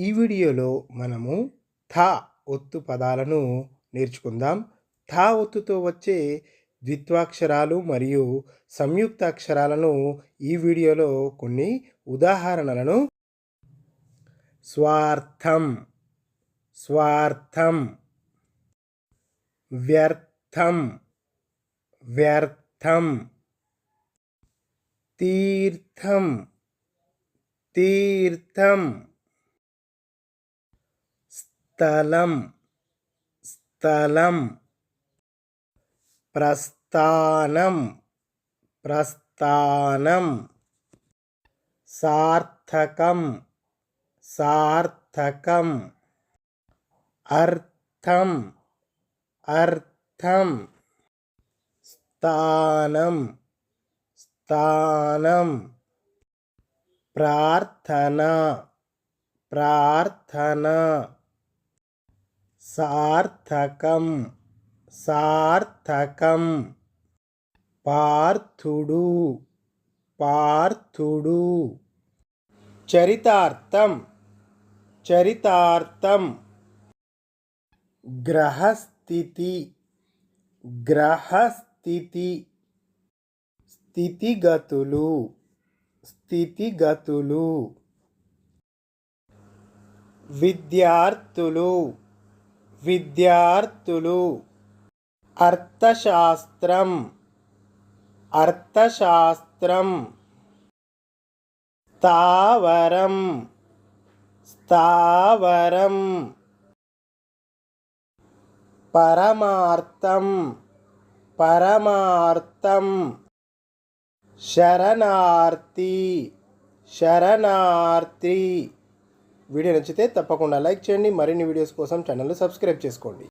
ఈ వీడియోలో మనము థా ఒత్తు పదాలను నేర్చుకుందాం. థా ఒత్తుతో వచ్చే ద్విత్వాక్షరాలు మరియు సంయుక్త అక్షరాలను ఈ వీడియోలో కొన్ని ఉదాహరణలను. స్వార్థం స్వార్థం వ్యర్థం వ్యర్థం తీర్థం తీర్థం. स्थलं स्थलं प्रस्थानं प्रस्थानं सार्थकं सार्थकम् अर्थम् अर्थं स्थानं स्थानं प्रार्थना प्रार्थना। సార్థకం సార్థకం. పార్థుడు పార్థుడు. చరితార్థం చరితార్థం. గ్రహస్థితి గ్రహస్థితి. స్థితిగతులు స్థితిగతులు. విద్యార్థులు విద్యార్థులు. అర్థశాస్త్రం. అర్థశాస్త్రం. స్థావరం. స్థావరం. పరమార్థం. పరమార్థం. శరణార్థి. శరణార్థి. వీడియో నచ్చితే తప్పకుండా లైక్ చేయండి. మరిన్ని వీడియోస్ కోసం ఛానల్ను సబ్స్క్రైబ్ చేసుకోండి.